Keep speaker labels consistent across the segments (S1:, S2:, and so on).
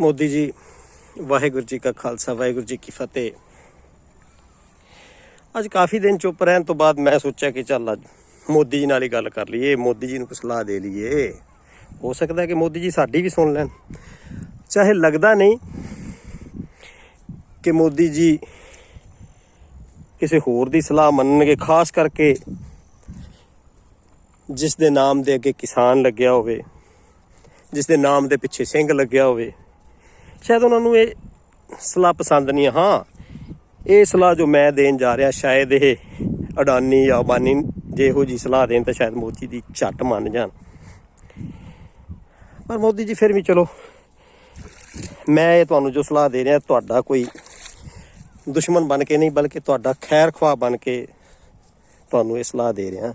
S1: ਮੋਦੀ ਜੀ, ਵਾਹਿਗੁਰੂ ਜੀ ਕਾ ਖਾਲਸਾ, ਵਾਹਿਗੁਰੂ ਜੀ ਕੀ ਫਤਿਹ। ਅੱਜ ਕਾਫੀ ਦਿਨ ਚੁੱਪ ਰਹਿਣ ਤੋਂ ਬਾਅਦ ਮੈਂ ਸੋਚਿਆ ਕਿ ਚੱਲ ਅੱਜ ਮੋਦੀ ਜੀ ਨਾਲ ਹੀ ਗੱਲ ਕਰ ਲਈਏ, ਮੋਦੀ ਜੀ ਨੂੰ ਕੁਛ ਸਲਾਹ ਦੇ ਲਈਏ। ਹੋ ਸਕਦਾ ਕਿ ਮੋਦੀ ਜੀ ਸਾਡੀ ਵੀ ਸੁਣ ਲੈਣ। ਚਾਹੇ ਲੱਗਦਾ ਨਹੀਂ ਕਿ ਮੋਦੀ ਜੀ ਕਿਸੇ ਹੋਰ ਦੀ ਸਲਾਹ ਮੰਨਣਗੇ, ਖਾਸ ਕਰਕੇ ਜਿਸ ਦੇ ਨਾਮ ਦੇ ਅੱਗੇ ਕਿਸਾਨ ਲੱਗਿਆ ਹੋਵੇ, ਜਿਸ ਦੇ ਨਾਮ ਦੇ ਪਿੱਛੇ ਸਿੰਘ ਲੱਗਿਆ ਹੋਵੇ। ਸ਼ਾਇਦ ਉਹਨਾਂ ਨੂੰ ਇਹ ਸਲਾਹ ਪਸੰਦ ਨਹੀਂ ਹਾਂ, ਇਹ ਸਲਾਹ ਜੋ ਮੈਂ ਦੇਣ ਜਾ ਰਿਹਾ, ਸ਼ਾਇਦ ਇਹ ਅਡਾਨੀ ਜਾਂ ਅਬਾਨੀ ਜੇ ਇਹੋ ਜੀ ਸਲਾਹ ਦੇਣ ਤਾਂ ਸ਼ਾਇਦ ਮੋਦੀ ਦੀ ਝੱਟ ਮੰਨ ਜਾਣ। ਪਰ ਮੋਦੀ ਜੀ, ਫਿਰ ਵੀ ਚਲੋ, ਮੈਂ ਇਹ ਤੁਹਾਨੂੰ ਜੋ ਸਲਾਹ ਦੇ ਰਿਹਾ, ਤੁਹਾਡਾ ਕੋਈ ਦੁਸ਼ਮਣ ਬਣ ਕੇ ਨਹੀਂ, ਬਲਕਿ ਤੁਹਾਡਾ ਖੈਰ ਖਵਾ ਬਣ ਕੇ ਤੁਹਾਨੂੰ ਇਹ ਸਲਾਹ ਦੇ ਰਿਹਾ।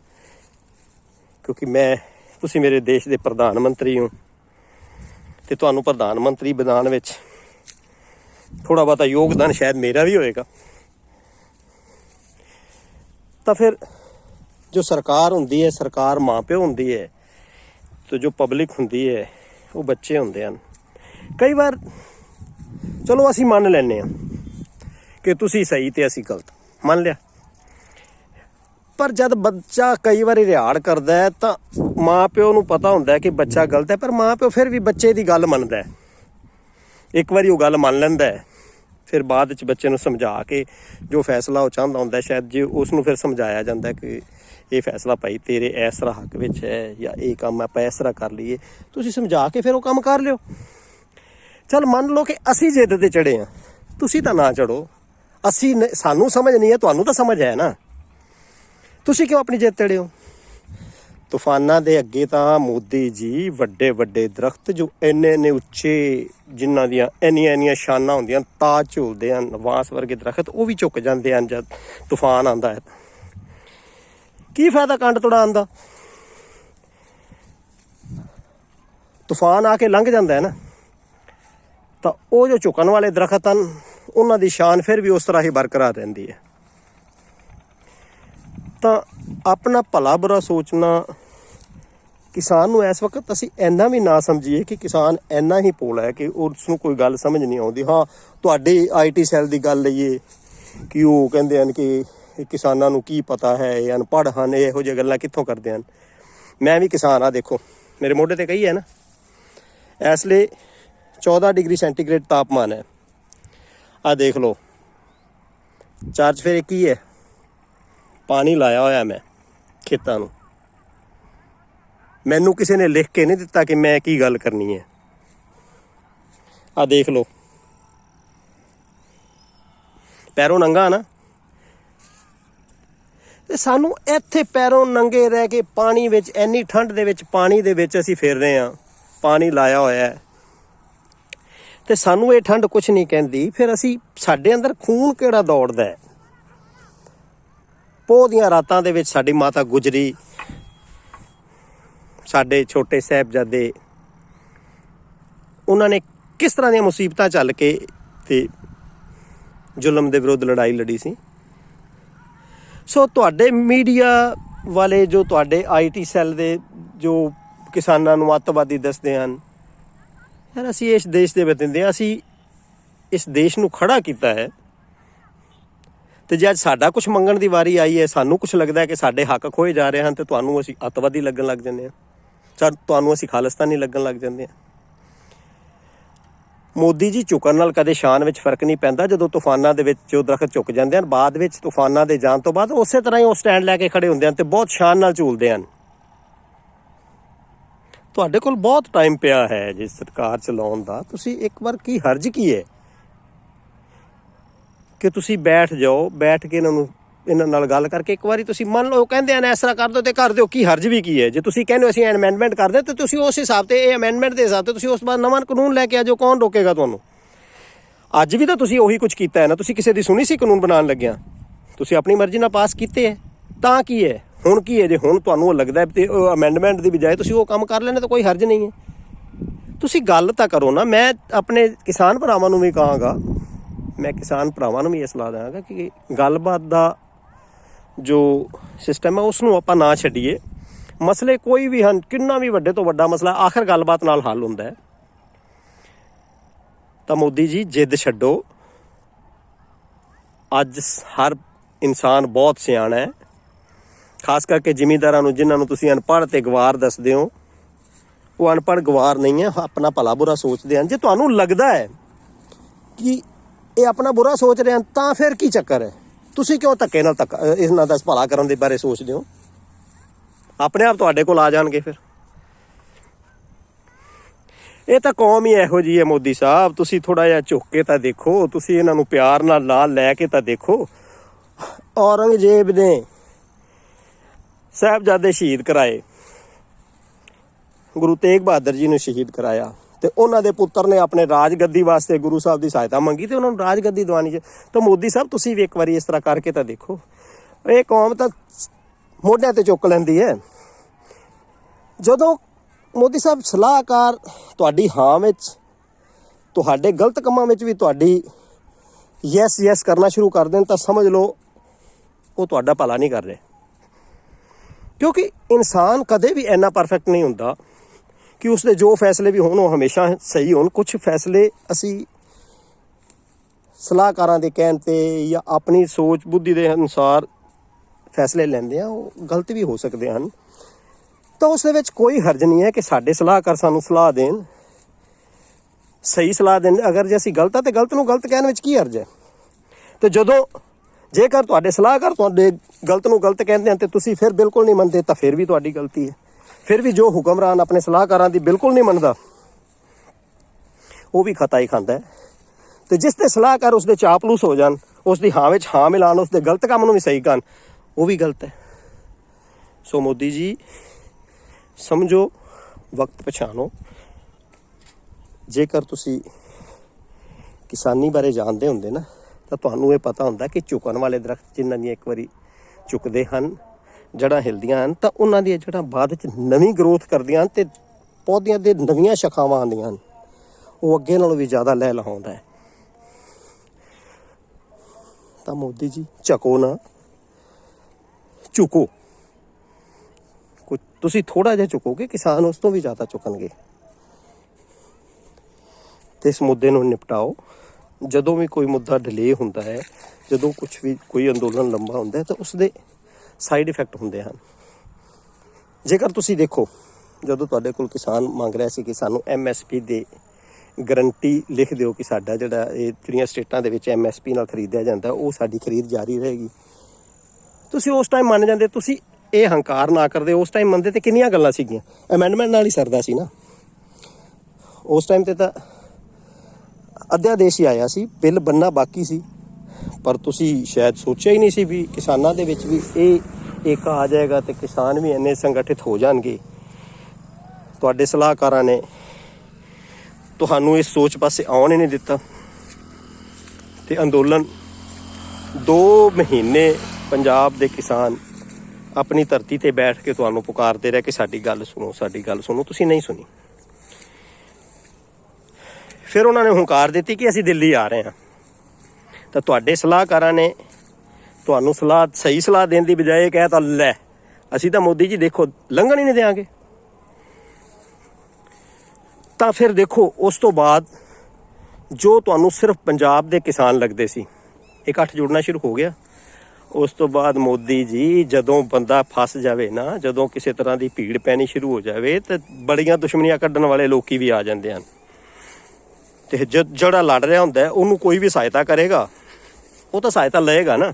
S1: ਕਿਉਂਕਿ ਮੈਂ, ਤੁਸੀਂ ਮੇਰੇ ਦੇਸ਼ ਦੇ ਪ੍ਰਧਾਨ ਮੰਤਰੀ ਹੋ। ਤੇ ਤੁਹਾਨੂੰ ਪ੍ਰਧਾਨ ਮੰਤਰੀ ਬਣਾਉਣ ਵਿੱਚ ਥੋੜਾ ਬਹੁਤਾ ਯੋਗਦਾਨ ਸ਼ਾਇਦ ਮੇਰਾ ਵੀ ਹੋਏਗਾ। ਤਾਂ ਫਿਰ ਜੋ ਸਰਕਾਰ ਹੁੰਦੀ ਹੈ, ਸਰਕਾਰ ਮਾਪਿਓ ਹੁੰਦੀ ਹੈ ਤੇ ਜੋ ਪਬਲਿਕ ਹੁੰਦੀ ਹੈ, ਉਹ ਬੱਚੇ ਹੁੰਦੇ ਹਨ। ਕਈ ਵਾਰ ਚਲੋ ਅਸੀਂ ਮੰਨ ਲੈਨੇ ਆ ਕਿ ਤੁਸੀਂ ਸਹੀ ਤੇ ਅਸੀਂ ਗਲਤ। ਮੰਨ ਲਿਆ। ਪਰ ਜਦ ਬੱਚਾ ਕਈ ਵਾਰੀ ਰਿਹਾੜ ਕਰਦਾ ਹੈ ਤਾਂ ਮਾਪਿਓ ਨੂੰ ਪਤਾ ਹੁੰਦਾ ਹੈ ਕਿ ਬੱਚਾ ਗਲਤ ਹੈ, ਪਰ ਮਾਪਿਓ ਫਿਰ ਵੀ ਬੱਚੇ ਦੀ ਗੱਲ ਮੰਨਦਾ ਹੈ। ਇੱਕ ਵਾਰੀ ਉਹ ਗੱਲ ਮੰਨ ਲੈਂਦਾ ਹੈ, ਫਿਰ ਬਾਅਦ ਵਿੱਚ ਬੱਚੇ ਨੂੰ ਸਮਝਾ ਕੇ ਜੋ ਫੈਸਲਾ ਉਹ ਚਾਹੁੰਦਾ ਹੁੰਦਾ, ਸ਼ਾਇਦ ਜੇ ਉਸ ਨੂੰ ਫਿਰ ਸਮਝਾਇਆ ਜਾਂਦਾ ਕਿ ਇਹ ਫੈਸਲਾ ਭਾਈ ਤੇਰੇ ਇਸ ਤਰ੍ਹਾਂ ਹੱਕ ਵਿੱਚ ਹੈ ਜਾਂ ਇਹ ਕੰਮ ਆਪਾਂ ਇਸ ਤਰ੍ਹਾਂ ਕਰ ਲਈਏ, ਤੁਸੀਂ ਸਮਝਾ ਕੇ ਫਿਰ ਉਹ ਕੰਮ ਕਰ ਲਿਓ। ਚਲ ਮੰਨ ਲਓ ਕਿ ਅਸੀਂ ਜਿੱਦ ਤੇ ਚੜੇ ਆ ਤੁਸੀਂ ਤਾਂ ਨਾ ਚੜੋ ਅਸੀਂ ਨ- ਸਾਨੂੰ ਸਮਝ ਨਹੀਂ ਹੈ, ਤੁਹਾਨੂੰ ਤਾਂ ਸਮਝ ਹੈ ਨਾ। ਤੁਸੀਂ ਕਿਉਂ ਆਪਣੀ ਜਿੱਦ ਤੇੜੇ ਹੋ ਤੂਫਾਨਾਂ ਦੇ ਅੱਗੇ ਤਾਂ ਮੋਦੀ ਜੀ ਵੱਡੇ ਵੱਡੇ ਦਰਖਤ ਜੋ ਇੰਨੇ ਇੰਨੇ ਉੱਚੇ ਜਿਨ੍ਹਾਂ ਦੀਆਂ ਇੰਨੀਆਂ ਇੰਨੀਆਂ ਸ਼ਾਨਾਂ ਹੁੰਦੀਆਂ ਤਾਜ ਝੂਲਦੇ ਹਨ, ਵਾਂਸ ਵਰਗੇ ਦਰਖਤ, ਉਹ ਵੀ ਝੁਕ ਜਾਂਦੇ ਹਨ ਜਦ ਤੂਫਾਨ ਆਂਦਾ ਹੈ। ਕੀ ਫਾਇਦਾ ਕੰਡ ਤੋੜਾਉਣ ਦਾ? ਤੂਫਾਨ ਆ ਕੇ ਲੰਘ ਜਾਂਦਾ ਹੈ ਨਾ। ਤਾਂ ਉਹ ਜੋ ਝੁਕਣ ਵਾਲੇ ਦਰਖਤ ਹਨ, ਉਹਨਾਂ ਦੀ ਸ਼ਾਨ ਫਿਰ ਵੀ ਉਸ ਤਰ੍ਹਾਂ ਹੀ ਬਰਕਰਾਰ ਰਹਿੰਦੀ ਹੈ। ਤਾਂ ਆਪਣਾ ਭਲਾ ਬੁਰਾ ਸੋਚਣਾ ਕਿਸਾਨ ਨੂੰ ਇਸ ਵਕਤ ਅਸੀਂ ਇੰਨਾ ਵੀ ਨਾ ਸਮਝੀਏ ਕਿ ਕਿਸਾਨ ਇੰਨਾ ਹੀ ਪੋਲਾ ਹੈ ਕਿ ਉਸ ਨੂੰ ਕੋਈ ਗੱਲ ਸਮਝ ਨਹੀਂ ਆਉਂਦੀ। ਹਾਂ, ਤੁਹਾਡੀ ਆਈਟੀ ਸੈੱਲ ਦੀ ਗੱਲ ਲਈਏ ਕਿ ਉਹ ਕਹਿੰਦੇ ਹਨ ਕਿ ਕਿਸਾਨਾਂ ਨੂੰ ਕੀ ਪਤਾ ਹੈ, ਇਹ ਅਨਪੜ੍ਹ ਹਨ, ਇਹੋ ਜਿਹੀਆਂ ਗੱਲਾਂ ਕਿੱਥੋਂ ਕਰਦੇ ਹਨ? ਮੈਂ ਵੀ ਕਿਸਾਨ ਆ ਦੇਖੋ, ਮੇਰੇ ਮੋਢੇ ਤੇ ਕਹੀ ਹੈ ਨਾ। ਇਸ ਲਈ 14 ਡਿਗਰੀ ਸੈਂਟੀਗ੍ਰੇਡ ਤਾਪਮਾਨ ਹੈ। ਆ ਦੇਖ ਲਓ, ਚਾਰਜ ਫਿਰ ਕੀ ਹੈ। ਪਾਣੀ ਲਾਇਆ ਹੋਇਆ ਮੈਂ ਖੇਤਾਂ ਨੂੰ। ਮੈਨੂੰ ਕਿਸੇ ਨੇ ਲਿਖ ਕੇ ਨਹੀਂ ਦਿੱਤਾ ਕਿ ਮੈਂ ਕੀ ਗੱਲ ਕਰਨੀ ਹੈ। ਆ ਦੇਖ ਲਓ। ਪੈਰੋਂ ਨੰਗਾ ਨਾ। ਤੇ ਸਾਨੂੰ ਇੱਥੇ ਪੈਰੋਂ ਨੰਗੇ ਰਹਿ ਕੇ ਪਾਣੀ ਵਿੱਚ, ਇੰਨੀ ਠੰਡ ਦੇ ਵਿੱਚ, ਪਾਣੀ ਦੇ ਵਿੱਚ ਅਸੀਂ ਫਿਰ ਰਹੇ ਹਾਂ। ਪਾਣੀ ਲਾਇਆ ਹੋਇਆ ਹੈ। ਤੇ ਸਾਨੂੰ ਇਹ ਠੰਡ ਕੁਝ ਨਹੀਂ ਕਹਿੰਦੀ। ਫਿਰ ਅਸੀਂ ਸਾਡੇ ਅੰਦਰ ਖੂਨ ਕਿਹੜਾ ਦੌੜਦਾ ਹੈ? ਪੋਹ ਦੀਆਂ ਰਾਤਾਂ ਦੇ ਵਿੱਚ ਸਾਡੀ ਮਾਤਾ ਗੁਜਰੀ, ਸਾਡੇ ਛੋਟੇ ਸਾਹਿਬਜ਼ਾਦੇ, ਉਹਨਾਂ ਨੇ ਕਿਸ ਤਰ੍ਹਾਂ ਦੀਆਂ ਮੁਸੀਬਤਾਂ ਚੱਲ ਕੇ ਤੇ ਜ਼ੁਲਮ ਦੇ ਵਿਰੁੱਧ ਲੜਾਈ ਲੜੀ ਸੀ? ਸੋ ਤੁਹਾਡੇ ਮੀਡੀਆ ਵਾਲੇ ਜੋ ਤੁਹਾਡੇ ਆਈਟੀ ਸੈੱਲ ਦੇ ਜੋ ਕਿਸਾਨਾਂ ਨੂੰ ਅੱਤਵਾਦੀ ਦੱਸਦੇ ਹਨ, ਯਾਰ ਅਸੀਂ ਇਸ ਦੇਸ਼ ਦੇ ਵਤਿੰਦੇ ਹਾਂ, ਅਸੀਂ ਇਸ ਦੇਸ਼ ਨੂੰ ਖੜਾ ਕੀਤਾ ਹੈ। ਤੇ ਜੇ ਅੱਜ ਸਾਡਾ ਕੁਝ ਮੰਗਣ ਦੀ ਵਾਰੀ ਆਈ ਹੈ, ਸਾਨੂੰ ਕੁਝ ਲੱਗਦਾ ਹੈ ਕਿ ਸਾਡੇ ਹੱਕ ਖੋਏ ਜਾ ਰਹੇ ਹਨ ਤੇ ਤੁਹਾਨੂੰ ਅਸੀਂ ਅੱਤਵਾਦੀ ਲੱਗਣ ਲੱਗ ਜਾਂਦੇ ਹਾਂ। ਚਾ ਤੁਹਾਨੂੰ ਅਸੀਂ ਖਾਲਿਸਤਾਨੀ ਲੱਗਣ ਲੱਗ ਜਾਂਦੇ ਹਾਂ। ਮੋਦੀ ਜੀ ਝੁਕਣ ਨਾਲ ਕਦੇ ਸ਼ਾਨ ਵਿੱਚ ਫ਼ਰਕ ਨਹੀਂ ਪੈਂਦਾ, ਜਦੋਂ ਤੂਫਾਨਾਂ ਦੇ ਵਿੱਚ ਜੋ ਦਰਖਤ ਝੁਕ ਜਾਂਦੇ ਹਨ, ਬਾਅਦ ਵਿੱਚ ਤੂਫਾਨਾਂ ਦੇ ਜਾਣ ਤੋਂ ਬਾਅਦ ਉਸੇ ਤਰ੍ਹਾਂ ਹੀ ਉਹ ਸਟੈਂਡ ਲੈ ਕੇ ਖੜੇ ਹੁੰਦੇ ਹਨ ਤੇ ਬਹੁਤ ਸ਼ਾਨ ਨਾਲ ਝੂਲਦੇ ਹਨ। ਤੁਹਾਡੇ ਕੋਲ ਬਹੁਤ ਟਾਈਮ ਪਿਆ ਹੈ ਜੇ ਸਰਕਾਰ ਚਲਾਉਣ ਦਾ। ਤੁਸੀਂ ਇੱਕ ਵਾਰ ਕੀ ਹਰਜ ਕੀ ਹੈ? ਕਿ ਤੁਸੀਂ ਬੈਠ ਜਾਓ, ਬੈਠ ਕੇ ਇਹਨਾਂ ਨੂੰ, ਇਹਨਾਂ ਨਾਲ ਗੱਲ ਕਰਕੇ ਇੱਕ ਵਾਰੀ ਤੁਸੀਂ ਮੰਨ ਲਓ ਕਹਿੰਦੇ ਆ ਨਾ ਇਸ ਤਰ੍ਹਾਂ ਕਰ ਦਿਓ ਤੇ ਕਰ ਦਿਓ, ਕੀ ਹਰਜ ਵੀ ਕੀ ਹੈ? ਜੇ ਤੁਸੀਂ ਕਹਿੰਦੇ ਹੋ ਅਸੀਂ ਅਮੈਂਡਮੈਂਟ ਕਰਦੇ ਤੇ ਤੁਸੀਂ ਉਸ ਹਿਸਾਬ ਤੇ, ਇਹ ਅਮੈਂਡਮੈਂਟ ਦੇ ਹਿਸਾਬ ਤੇ ਤੁਸੀਂ ਉਸ ਬਾਅਦ ਨਵਾਂ ਕਾਨੂੰਨ ਲੈ ਕੇ ਆ ਜਾਓ, ਕੌਣ ਰੋਕੇਗਾ ਤੁਹਾਨੂੰ? ਅੱਜ ਵੀ ਤਾਂ ਤੁਸੀਂ ਉਹੀ ਕੁਝ ਕੀਤਾ ਹੈ ਨਾ, ਤੁਸੀਂ ਕਿਸੇ ਦੀ ਸੁਣੀ ਸੀ ਕਾਨੂੰਨ ਬਣਾਉਣ ਲੱਗਿਆ? ਤੁਸੀਂ ਆਪਣੀ ਮਰਜ਼ੀ ਨਾਲ ਪਾਸ ਕੀਤੇ ਹੈ, ਤਾਂ ਕੀ ਹੈ? ਹੁਣ ਕੀ ਹੈ? ਜੇ ਹੁਣ ਤੁਹਾਨੂੰ ਉਹ ਲੱਗਦਾ ਹੈ ਤੇ ਅਮੈਂਡਮੈਂਟ ਦੀ ਬਜਾਏ ਤੁਸੀਂ ਉਹ ਕੰਮ ਕਰ ਲੈਣੇ ਤਾਂ ਕੋਈ ਹਰਜ ਨਹੀਂ ਹੈ। ਤੁਸੀਂ ਗੱਲ ਤਾਂ ਕਰੋ ਨਾ, ਮੈਂ ਆਪਣੇ ਕਿਸਾਨ ਭਰਾਵਾਂ ਨੂੰ ਵੀ ਕਹਾਂਗਾ ਮੈਂ ਕਿਸਾਨ ਭਰਾਵਾਂ ਨੂੰ ਵੀ ਇਹ ਸਲਾਹ ਦਾਂਗਾ ਕਿ ਗੱਲਬਾਤ ਦਾ ਜੋ ਸਿਸਟਮ ਹੈ ਉਸ ਨੂੰ ਆਪਾਂ ਨਾ ਛੱਡੀਏ। ਮਸਲੇ ਕੋਈ ਵੀ ਹਨ, ਕਿੰਨਾ ਵੀ ਵੱਡੇ ਤੋਂ ਵੱਡਾ ਮਸਲਾ, ਆਖਰ ਗੱਲਬਾਤ ਨਾਲ ਹੱਲ ਹੁੰਦਾ ਹੈ। ਤਾਂ ਮੋਦੀ ਜੀ, ਜਿੱਦ ਛੱਡੋ। ਅੱਜ ਹਰ ਇਨਸਾਨ ਬਹੁਤ ਸਿਆਣਾ ਹੈ। ਖਾਸ ਕਰਕੇ ਜ਼ਿਮੀਂਦਾਰਾਂ ਨੂੰ, ਜਿਨ੍ਹਾਂ ਨੂੰ ਤੁਸੀਂ ਅਨਪੜ੍ਹ ਤੇ ਗਵਾਰ ਦੱਸਦੇ ਹੋ। ਉਹ ਅਨਪੜ੍ਹ ਗਵਾਰ ਨਹੀਂ ਹੈ ਆਪਣਾ ਭਲਾ ਬੁਰਾ ਸੋਚਦੇ ਹਨ। ਜੇ ਤੁਹਾਨੂੰ ਲੱਗਦਾ ਹੈ ਕਿ ਇਹ ਆਪਣਾ ਬੁਰਾ ਸੋਚ ਰਹੇ ਹਨ, ਤਾਂ ਫਿਰ ਕੀ ਚੱਕਰ ਹੈ? ਤੁਸੀਂ ਕਿਉਂ ਧੱਕੇ ਨਾਲ ਧੱਕਾ ਇਹਨਾਂ ਦਾ ਭਲਾ ਕਰਨ ਦੇ ਬਾਰੇ ਸੋਚਦੇ ਹੋ? ਆਪਣੇ ਆਪ ਤੁਹਾਡੇ ਕੋਲ ਆ ਜਾਣਗੇ ਫਿਰ। ਇਹ ਤਾਂ ਕੌਮ ਹੀ ਇਹੋ ਜੀ ਹੈ ਮੋਦੀ ਸਾਹਿਬ, ਤੁਸੀਂ ਥੋੜਾ ਜਿਹਾ ਝੁੱਕ ਕੇ ਤਾਂ ਦੇਖੋ, ਤੁਸੀਂ ਇਹਨਾਂ ਨੂੰ ਪਿਆਰ ਨਾਲ ਨਾਲ ਲੈ ਕੇ ਤਾਂ ਦੇਖੋ। ਔਰੰਗਜ਼ੇਬ ਨੇ ਸਾਹਿਬਜ਼ਾਦੇ ਸ਼ਹੀਦ ਕਰਾਏ। ਗੁਰੂ ਤੇਗ ਬਹਾਦਰ ਜੀ ਨੂੰ ਸ਼ਹੀਦ ਕਰਾਇਆ। ਤੇ ਉਹਨਾਂ ਦੇ ਪੁੱਤਰ ਨੇ ਆਪਣੇ ਰਾਜਗੱਦੀ ਵਾਸਤੇ ਗੁਰੂ ਸਾਹਿਬ ਦੀ ਸਹਾਇਤਾ ਮੰਗੀ ਤੇ ਉਹਨਾਂ ਨੂੰ ਰਾਜਗੱਦੀ ਦਿਵਾਨੀ ਚ ਤਾਂ ਮੋਦੀ ਸਾਹਿਬ, ਤੁਸੀਂ ਵੀ ਇੱਕ ਵਾਰੀ ਇਸ ਤਰ੍ਹਾਂ ਕਰਕੇ ਤਾਂ ਦੇਖੋ। ਇਹ ਕੌਮ ਤਾਂ ਮੋਢਿਆਂ ਤੇ ਚੁੱਕ ਲੈਂਦੀ ਹੈ। ਜਦੋਂ ਮੋਦੀ ਸਾਹਿਬ ਸਲਾਹਕਾਰ ਤੁਹਾਡੀ ਹਾਂ ਵਿੱਚ, ਤੁਹਾਡੇ ਗਲਤ ਕੰਮਾਂ ਵਿੱਚ ਵੀ ਤੁਹਾਡੀ ਯੈਸ ਯੈਸ ਕਰਨਾ ਸ਼ੁਰੂ ਕਰ ਦੇਣ, ਤਾਂ ਸਮਝ ਲਓ ਉਹ ਤੁਹਾਡਾ ਭਲਾ ਨਹੀਂ ਕਰ ਰਹੇ। ਕਿਉਂਕਿ ਇਨਸਾਨ ਕਦੇ ਵੀ ਇੰਨਾ ਪਰਫੈਕਟ ਨਹੀਂ ਹੁੰਦਾ। ਕਿ ਉਸਦੇ ਜੋ ਫੈਸਲੇ ਵੀ ਹੋਣ ਉਹ ਹਮੇਸ਼ਾ ਸਹੀ ਹੋਣ। ਕੁਝ ਫੈਸਲੇ ਅਸੀਂ ਸਲਾਹਕਾਰਾਂ ਦੇ ਕਹਿਣ ਤੇ ਜਾਂ ਆਪਣੀ ਸੋਚ ਬੁੱਧੀ ਦੇ ਅਨੁਸਾਰ ਫੈਸਲੇ ਲੈਂਦੇ ਆ ਉਹ ਗਲਤ ਵੀ ਹੋ ਸਕਦੇ ਹਨ। ਤਾਂ ਉਸ ਦੇ ਵਿੱਚ ਕੋਈ ਹਰਜ ਨਹੀਂ ਹੈ ਕਿ ਸਾਡੇ ਸਲਾਹਕਾਰ ਸਾਨੂੰ ਸਲਾਹ ਦੇਣ, ਸਹੀ ਸਲਾਹ ਦੇਣ। ਅਗਰ ਜੇ ਅਸੀਂ ਗਲਤ ਆ ਤੇ ਗਲਤ ਨੂੰ ਗਲਤ ਕਹਿਣ ਵਿੱਚ ਕੀ ਹਰਜ ਹੈ? ਤੇ ਜਦੋਂ ਜੇਕਰ ਤੁਹਾਡੇ ਸਲਾਹਕਾਰ ਤੁਹਾਡੇ ਗਲਤ ਨੂੰ ਗਲਤ ਕਹਿੰਦੇ ਹਨ ਤੇ ਤੁਸੀਂ ਫਿਰ ਬਿਲਕੁਲ ਨਹੀਂ ਮੰਨਦੇ, ਤਾਂ ਫਿਰ ਵੀ ਤੁਹਾਡੀ ਗਲਤੀ ਹੈ। ਫਿਰ ਵੀ ਜੋ ਹੁਕਮਰਾਨ ਆਪਣੇ ਸਲਾਹਕਾਰਾਂ ਦੀ ਬਿਲਕੁਲ ਨਹੀਂ ਮੰਨਦਾ, ਉਹ ਵੀ ਖਤਾ ਹੀ ਖਾਂਦਾ ਹੈ। ਤੇ ਜਿਸ ਤੇ ਸਲਾਹਕਾਰ ਉਸਦੇ ਚਾਪਲੂਸ ਹੋ ਜਾਣ ਉਸ ਦੀ ਹਾਂ ਵਿੱਚ ਹਾਂ ਮਿਲਾਣ ਉਸ ਦੇ ਗਲਤ ਕੰਮ ਨੂੰ ਵੀ ਸਹੀ ਕਰਨ, ਉਹ ਵੀ ਗਲਤ ਹੈ। ਸੋ ਮੋਦੀ ਜੀ, ਸਮਝੋ, ਵਕਤ ਪਛਾਣੋ। ਜੇਕਰ ਤੁਸੀਂ ਕਿਸਾਨੀ ਬਾਰੇ ਜਾਣਦੇ ਹੁੰਦੇ ਨਾ, ਤਾਂ ਤੁਹਾਨੂੰ ਇਹ ਪਤਾ ਹੁੰਦਾ ਕਿ ਝੁਕਣ ਵਾਲੇ ਦਰਖਤ ਜਿਨ੍ਹਾਂ ਦੀਆਂ ਇੱਕ ਵਾਰੀ ਝੁਕਦੇ ਹਨ ਜੜਾਂ ਹਿਲਦੀਆਂ ਹਨ, ਤਾਂ ਉਹਨਾਂ ਦੀਆਂ ਜੜਾਂ ਬਾਅਦ ਵਿੱਚ ਨਵੀਂ ਗਰੋਥ ਕਰਦੀਆਂ ਹਨ ਤੇ ਪੌਦਿਆਂ ਦੇ ਨਵੀਆਂ ਸ਼ਾਖਾਵਾਂ ਆਉਂਦੀਆਂ ਹਨ। ਉਹ ਅੱਗੇ ਨਾਲੋਂ ਵੀ ਜ਼ਿਆਦਾ ਲੈ ਲਹਾਉਂਦਾ ਹੈ। ਤਾਂ ਮੋਦੀ ਜੀ, ਝਕੋ ਨਾ। ਝੁਕੋ। ਕੁਝ ਤੁਸੀਂ ਥੋੜਾ ਜਿਹਾ ਝੁਕੋਗੇ, ਕਿਸਾਨ ਉਸ ਤੋਂ ਵੀ ਜ਼ਿਆਦਾ ਝੁਕਣਗੇ। ਤੇ ਇਸ ਮੁੱਦੇ ਨੂੰ ਨਿਪਟਾਓ। ਜਦੋਂ ਵੀ ਕੋਈ ਮੁੱਦਾ ਡਿਲੇ ਹੁੰਦਾ ਹੈ, ਜਦੋਂ ਕੁਝ ਵੀ ਕੋਈ ਅੰਦੋਲਨ ਲੰਬਾ ਹੁੰਦਾ ਹੈ, ਤਾਂ ਉਸ ਦੇ ਸਾਈਡ ਇਫੈਕਟ ਹੁੰਦੇ ਹਨ। ਜੇਕਰ ਤੁਸੀਂ ਦੇਖੋ, ਜਦੋਂ ਤੁਹਾਡੇ ਕੋਲ ਕਿਸਾਨ ਮੰਗ ਰਿਹਾ ਸੀ ਕਿ ਸਾਨੂੰ ਐਮਐਸਪੀ ਦੇ ਗਰੰਟੀ ਲਿਖ ਦਿਓ ਕਿ ਸਾਡਾ ਜਿਹੜਾ ਇਹ ਜਿਹੜੀਆਂ ਸਟੇਟਾਂ ਦੇ ਵਿੱਚ ਐਮਐਸਪੀ ਨਾਲ ਖਰੀਦਿਆ ਜਾਂਦਾ, ਉਹ ਸਾਡੀ ਖਰੀਦ ਜਾਰੀ ਰਹੇਗੀ। ਤੁਸੀਂ ਉਸ ਟਾਈਮ ਮੰਨ ਜਾਂਦੇ, ਤੁਸੀਂ ਇਹ ਹੰਕਾਰ ਨਾ ਕਰਦੇ, ਉਸ ਟਾਈਮ ਮੰਨਦੇ ਤੇ ਕਿੰਨੀਆਂ ਗੱਲਾਂ ਸੀਗੀਆਂ? ਅਮੈਂਡਮੈਂਟ ਨਾਲ ਹੀ ਸਰਦਾ ਸੀ ਨਾ। ਉਸ ਟਾਈਮ ਤੇ ਤਾਂ ਅਧਿਆਦੇਸ਼ ਹੀ ਆਇਆ ਸੀ, ਬਿੱਲ ਬੰਨਾ ਬਾਕੀ ਸੀ। ਪਰ ਤੁਸੀਂ ਸ਼ਾਇਦ ਸੋਚਿਆ ਹੀ ਨਹੀਂ ਸੀ ਵੀ ਕਿਸਾਨਾਂ ਦੇ ਵਿੱਚ ਵੀ ਇਹ ਏਕਾ ਆ ਜਾਏਗਾ ਤੇ ਕਿਸਾਨ ਵੀ ਇੰਨੇ ਸੰਗਠਿਤ ਹੋ ਜਾਣਗੇ। ਤੁਹਾਡੇ ਸਲਾਹਕਾਰਾਂ ਨੇ ਤੁਹਾਨੂੰ ਇਸ ਸੋਚ ਪਾਸੇ ਆਉਣ ਹੀ ਨਹੀਂ ਦਿੱਤਾ। ਤੇ ਅੰਦੋਲਨ 2 ਮਹੀਨੇ ਪੰਜਾਬ ਦੇ ਕਿਸਾਨ ਆਪਣੀ ਧਰਤੀ ਤੇ ਬੈਠ ਕੇ ਤੁਹਾਨੂੰ ਪੁਕਾਰਦੇ ਰਹੇ ਕਿ ਸਾਡੀ ਗੱਲ ਸੁਣੋ, ਸਾਡੀ ਗੱਲ ਸੁਣੋ, ਤੁਸੀਂ ਨਹੀਂ ਸੁਣੀ। ਫਿਰ ਉਹਨਾਂ ਨੇ ਹੁੰਕਾਰ ਦਿੱਤੀ ਕਿ ਅਸੀਂ ਦਿੱਲੀ ਆ ਰਹੇ ਹਾਂ। ਤਾਂ ਤੁਹਾਡੇ ਸਲਾਹਕਾਰਾਂ ਨੇ ਤੁਹਾਨੂੰ ਸਲਾਹ, ਸਹੀ ਸਲਾਹ ਦੇਣ ਦੀ ਬਜਾਏ ਕਹਿ ਤਾਂ ਲੈ, ਅਸੀਂ ਤਾਂ ਮੋਦੀ ਜੀ ਦੇਖੋ, ਲੰਘਣ ਹੀ ਨਹੀਂ ਦੇਾਂਗੇ ਤਾਂ ਫਿਰ ਦੇਖੋ, ਉਸ ਤੋਂ ਬਾਅਦ ਜੋ ਤੁਹਾਨੂੰ ਸਿਰਫ ਪੰਜਾਬ ਦੇ ਕਿਸਾਨ ਲੱਗਦੇ ਸੀ ਇਕੱਠ ਜੁੜਨਾ ਸ਼ੁਰੂ ਹੋ ਗਿਆ। ਉਸ ਤੋਂ ਬਾਅਦ ਮੋਦੀ ਜੀ, ਜਦੋਂ ਬੰਦਾ ਫਸ ਜਾਵੇ ਨਾ, ਜਦੋਂ ਕਿਸੇ ਤਰ੍ਹਾਂ ਦੀ ਭੀੜ ਪੈਣੀ ਸ਼ੁਰੂ ਹੋ ਜਾਵੇ, ਤੇ ਬੜੀਆਂ ਦੁਸ਼ਮਣੀਆਂ ਕੱਢਣ ਵਾਲੇ ਲੋਕੀ ਵੀ ਆ ਜਾਂਦੇ ਹਨ। ਤੇ ਜ- ਜਿਹੜਾ ਲੜ ਰਿਹਾ ਹੁੰਦਾ ਉਹਨੂੰ ਕੋਈ ਵੀ ਸਹਾਇਤਾ ਕਰੇਗਾ। ਉਹ ਤਾਂ ਸਹਾਇਤਾ ਲਏਗਾ ਨਾ।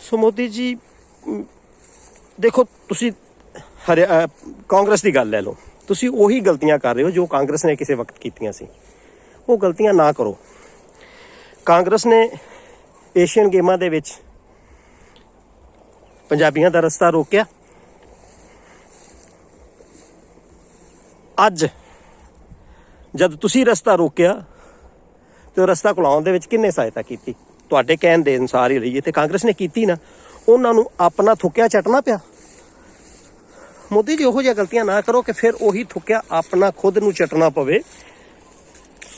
S1: ਸੋ ਮੋਦੀ ਜੀ ਦੇਖੋ, ਤੁਸੀਂ ਹਰਿ ਕਾਂਗਰਸ ਦੀ ਗੱਲ ਲੈ ਲਓ। ਤੁਸੀਂ ਉਹੀ ਗਲਤੀਆਂ ਕਰ ਰਹੇ ਹੋ ਜੋ ਕਾਂਗਰਸ ਨੇ ਕਿਸੇ ਵਕਤ ਕੀਤੀਆਂ ਸੀ। ਉਹ ਗਲਤੀਆਂ ਨਾ ਕਰੋ। ਕਾਂਗਰਸ ਨੇ ਏਸ਼ੀਅਨ ਗੇਮਾਂ ਦੇ ਵਿੱਚ ਪੰਜਾਬੀਆਂ ਦਾ ਰਸਤਾ ਰੋਕਿਆ। ਅੱਜ ਜਦ ਤੁਸੀਂ ਰਸਤਾ ਰੋਕਿਆ ਤੇ ਰਸਤਾ ਖੁਲਾਉਣ ਦੇ ਵਿੱਚ ਕਿੰਨੇ ਸਹਾਇਤਾ ਕੀਤੀ? ਤੁਹਾਡੇ ਕਹਿਣ ਦੇ ਅਨਸਾਰ ਹੀ ਰਹੀਏ ਤੇ ਕਾਂਗਰਸ ਨੇ ਕੀਤੀ ਨਾ, ਉਹਨਾਂ ਨੂੰ ਆਪਣਾ ਥੁੱਕਿਆ ਚਟਣਾ ਪਿਆ। ਮੋਦੀ ਜੀ ਉਹੋ ਜਿਹੀਆਂ ਗਲਤੀਆਂ ਨਾ ਕਰੋ ਕਿ ਫਿਰ ਉਹੀ ਥੁੱਕਿਆ ਆਪਣਾ ਖੁਦ ਨੂੰ ਚਟਣਾ ਪਵੇ।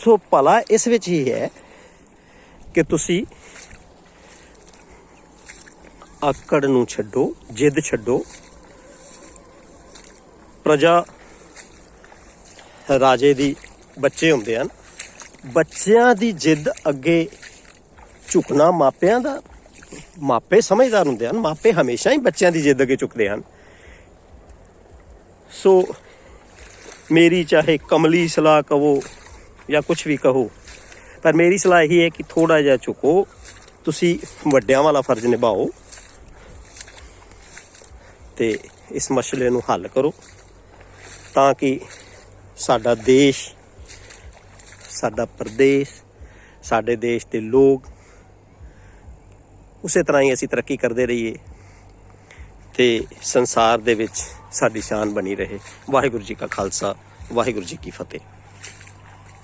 S1: ਸੋ ਭਲਾ ਇਸ ਵਿੱਚ ਹੀ ਹੈ ਕਿ ਤੁਸੀਂ ਆਕੜ ਨੂੰ ਛੱਡੋ, ਜਿੱਦ ਛੱਡੋ। ਪ੍ਰਜਾ ਰਾਜੇ ਦੀ ਬੱਚੇ ਹੁੰਦੇ ਹਨ। ਬੱਚਿਆਂ ਦੀ ਜਿੱਦ ਅੱਗੇ ਝੁਕਣਾ ਮਾਪਿਆਂ ਦਾ, ਮਾਪੇ ਸਮਝਦਾਰ ਹੁੰਦੇ ਹਨ, ਮਾਪੇ ਹਮੇਸ਼ਾ ਹੀ ਬੱਚਿਆਂ ਦੀ ਜਿੱਦ ਅੱਗੇ ਝੁਕਦੇ ਹਨ। ਸੋ ਮੇਰੀ ਚਾਹੇ ਕਮਲੀ ਸਲਾਹ ਕਹੋ ਜਾਂ ਕੁਝ ਵੀ ਕਹੋ, ਪਰ ਮੇਰੀ ਸਲਾਹ ਇਹੀ ਹੈ ਕਿ ਥੋੜਾ ਜਿਹਾ ਝੁਕੋ, ਤੁਸੀਂ ਵੱਡਿਆਂ ਵਾਲਾ ਫਰਜ਼ ਨਿਭਾਓ ਤੇ ਇਸ ਮਸਲੇ ਨੂੰ ਹੱਲ ਕਰੋ ਤਾਂ ਕਿ ਸਾਡਾ ਦੇਸ਼ ਸਾਡਾ ਪ੍ਰਦੇਸ਼, ਸਾਡੇ ਦੇਸ਼ ਦੇ ਲੋਕ, ਉਸੇ ਤਰ੍ਹਾਂ ਹੀ ਅਸੀਂ ਤਰੱਕੀ ਕਰਦੇ ਰਹੀਏ ਤੇ ਸੰਸਾਰ ਦੇ ਵਿੱਚ ਸਾਡੀ ਸ਼ਾਨ ਬਣੀ ਰਹੇ। ਵਾਹਿਗੁਰੂ ਜੀ ਕਾ ਖਾਲਸਾ, ਵਾਹਿਗੁਰੂ ਜੀ ਕੀ ਫਤਿਹ।